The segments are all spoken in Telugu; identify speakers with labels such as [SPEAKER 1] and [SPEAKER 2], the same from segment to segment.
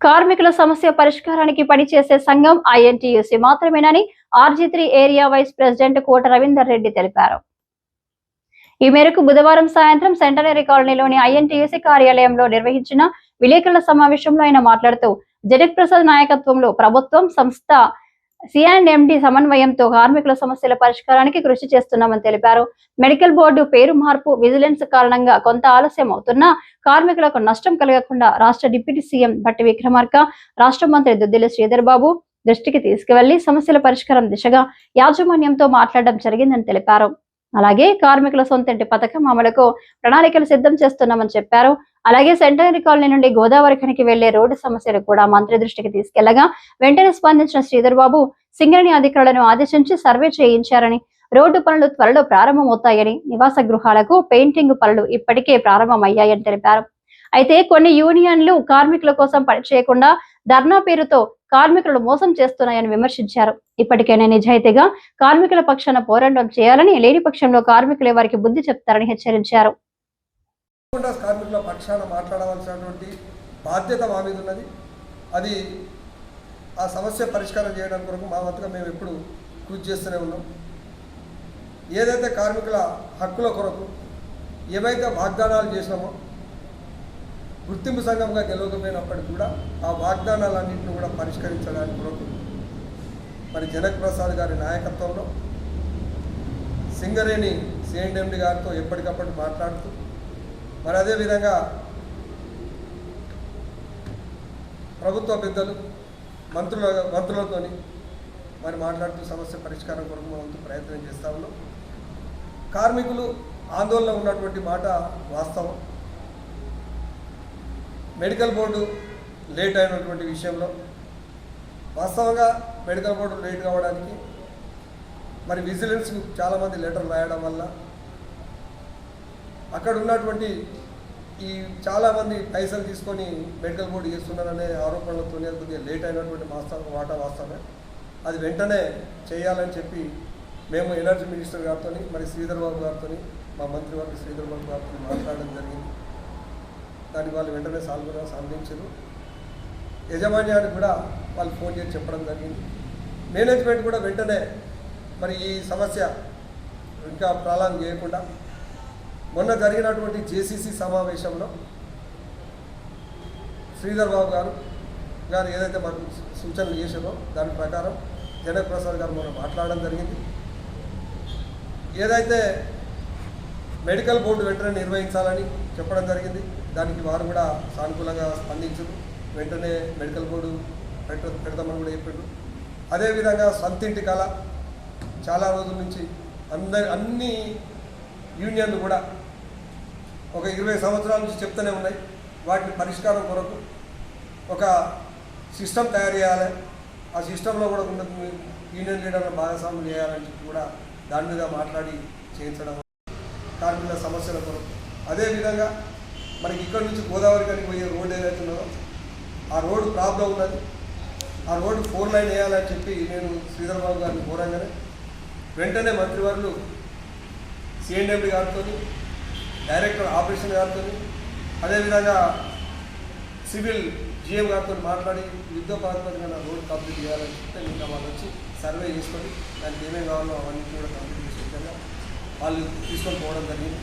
[SPEAKER 1] కార్మికుల సమస్య పరిష్కారానికి పనిచేసే సంఘం ఐఎన్టీయూసీ మాత్రమేనని RG three area vice president Kota Ravinder Reddy తెలిపారు. ఈ మేరకు బుధవారం సాయంత్రం సెంటనరీ కాలనీలోని ఐఎన్టీయూసీ కార్యాలయంలో నిర్వహించిన విలేకరుల సమావేశంలో ఆయన మాట్లాడుతూ జగత్ ప్రసాద్ నాయకత్వంలో ప్రభుత్వం సంస్థ సిఎండి సమన్వయంతో కార్మికుల సమస్యల పరిష్కారానికి కృషి చేస్తున్నామని తెలిపారు. మెడికల్ బోర్డు పేరు మార్పు విజిలెన్స్ కారణంగా కొంత ఆలస్యం అవుతున్నా కార్మికులకు నష్టం కలగకుండా రాష్ట్ర డిప్యూటీ సీఎం భట్టి విక్రమార్క రాష్ట్ర మంత్రి దుద్దిల శ్రీధర్ బాబు దృష్టికి తీసుకువెళ్ళి సమస్యల పరిష్కారం దిశగా యాజమాన్యంతో మాట్లాడడం జరిగిందని తెలిపారు. అలాగే కార్మికుల సొంతింటి పథకం అమలుకు ప్రణాళికలు సిద్ధం చేస్తున్నామని చెప్పారు. అలాగే సెంటనరీ కాలనీ నుండి గోదావరి ఖనికి వెళ్ళే రోడ్డు సమస్యలు కూడా మంత్రి దృష్టికి తీసుకెళ్ళగా వెంటనే స్పందించిన శ్రీధర్ బాబు సింగరేణి అధికారులను ఆదేశించి సర్వే చేయించారని రోడ్డు పనులు త్వరలో ప్రారంభమవుతాయని నివాస గృహాలకు పెయింటింగ్ పనులు ఇప్పటికే ప్రారంభమయ్యాయని తెలిపారు. అయితే కొన్ని యూనియన్లు కార్మికుల కోసం పనిచేయకుండా ధర్నా పేరుతో కార్మికులను మోసం చేస్తున్నాయని విమర్శించారు. ఇప్పటికైనా నిజాయితీగా కార్మికుల పక్షాన పోరాటం చేయాలని లేని పక్షంలో కార్మికులే వారికి బుద్ధి చెప్తారని హెచ్చరించారు.
[SPEAKER 2] కార్మికుల పక్షాన మాట్లాడవలసినటువంటి బాధ్యత మా మీద ఉన్నది. అది ఆ సమస్య పరిష్కారం చేయడం కొరకు మా వంతుగా మేము ఎప్పుడు కృషి చేస్తూనే ఉన్నాం. ఏదైతే కార్మికుల హక్కుల కొరకు ఏవైతే వాగ్దానాలు చేసినామో గుర్తింపు సంఘంగా గెలవకపోయినప్పటికీ కూడా ఆ వాగ్దానాలన్నింటినీ కూడా పరిష్కరించడానికి కొరకు మరి జనక్ ప్రసాద్ గారి నాయకత్వంలో సింగరేణి సిఎండి గారితో ఎప్పటికప్పుడు మాట్లాడుతూ మరి అదేవిధంగా ప్రభుత్వ పెద్దలు మంత్రుల మంత్రులతో మరి మాట్లాడుతూ సమస్య పరిష్కారం కొరకు మనం ప్రయత్నం చేస్తా ఉన్నాం. కార్మికులు ఆందోళన ఉన్నటువంటి మాట వాస్తవం. మెడికల్ బోర్డు లేట్ అయినటువంటి విషయంలో వాస్తవంగా మెడికల్ బోర్డు లేట్ కావడానికి మరి విజిలెన్స్ చాలామంది లెటర్ రాయడం వల్ల అక్కడ ఉన్నటువంటి ఈ చాలామంది పైసలు తీసుకొని మెడికల్ బోర్డు చేస్తున్నారనే ఆరోపణలతోనే కొద్దిగా లేట్ అయినటువంటి వాస్తవం వాటా వాస్తవమే. అది వెంటనే చేయాలని చెప్పి మేము ఎనర్జీ మినిస్టర్ గారితో మరి శ్రీధర్ బాబు గారితో మా మంత్రివర్గ శ్రీధర్ బాబు గారితో మాట్లాడడం జరిగింది. దానికి వాళ్ళు వెంటనే సాల్వ్ సాధించారు. యజమాన్యానికి కూడా వాళ్ళు ఫోన్ చేసి చెప్పడం జరిగింది. మేనేజ్మెంట్ కూడా వెంటనే మరి ఈ సమస్య ఇంకా ప్రారంభం చేయకుండా మొన్న జరిగినటువంటి జేసీసీ సమావేశంలో శ్రీధర్ బాబు గారు గారు ఏదైతే మాకు సూచనలు చేశారో దాని ప్రకారం జనక్ ప్రసాద్ గారు మనం మాట్లాడడం జరిగింది. ఏదైతే మెడికల్ బోర్డు వెంటనే నిర్వహించాలని చెప్పడం జరిగింది. దానికి వారు కూడా సానుకూలంగా స్పందించారు. వెంటనే మెడికల్ బోర్డు పెట్ట పెడతామని కూడా చెప్పిండు అదేవిధంగా సొంతింటి కళ చాలా రోజుల నుంచి అందరి అన్ని యూనియన్లు కూడా ఒక ఇరవై సంవత్సరాల నుంచి చెప్తూనే ఉన్నాయి. వాటిని పరిష్కారం కొరకు ఒక సిస్టమ్ తయారు చేయాలి. ఆ సిస్టంలో కూడా ఉన్న యూనియన్ లీడర్ల భాగస్వామ్యం చేయాలని చెప్పి కూడా దాని మీద మాట్లాడి చేయించడం కార్మికుల సమస్యల కొరకు. అదేవిధంగా మనకి ఇక్కడ నుంచి గోదావరి కానీ పోయే రోడ్ ఏదైతే ఉన్నదో ఆ రోడ్డు ప్రాబ్లం ఉన్నది. ఆ రోడ్డు ఫోర్ లైన్ వేయాలని చెప్పి నేను శ్రీధర్బాబు గారిని కోరంగానే వెంటనే మంత్రివర్యులు సిఎండ్ఎండి గారితో డైరెక్టర్ ఆపరేషన్ గారితో అదేవిధంగా సివిల్ జిఎం గారితో మాట్లాడి యుద్ధ ప్రాతిపదికన రోడ్ కంప్లీట్ చేయాలని చెప్తే ఇంకా వాళ్ళు వచ్చి సర్వే చేసుకొని దానికి ఏమేమి కావాలో అవన్నీ కూడా కంప్లీట్ చేసే విధంగా వాళ్ళు తీసుకొని పోవడం జరిగింది.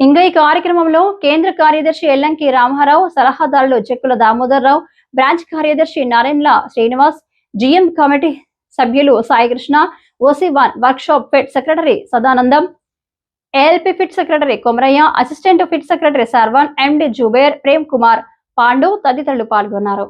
[SPEAKER 1] ఇంకా ఈ కార్యక్రమంలో కేంద్ర కార్యదర్శి ఎల్లంకి రామారావు సలహాదారులు చెక్కుల దామోదర్ రావు బ్రాంచ్ కార్యదర్శి నారాయణల శ్రీనివాస్ జిఎం కమిటీ సభ్యులు Saikrishna OC one workshop pit secretary Sadanandam ALP pit secretary Komaraiah assistant pit secretary Sarvan MD Zubair Prem Kumar Pandu తదితరులు పాల్గొన్నారు.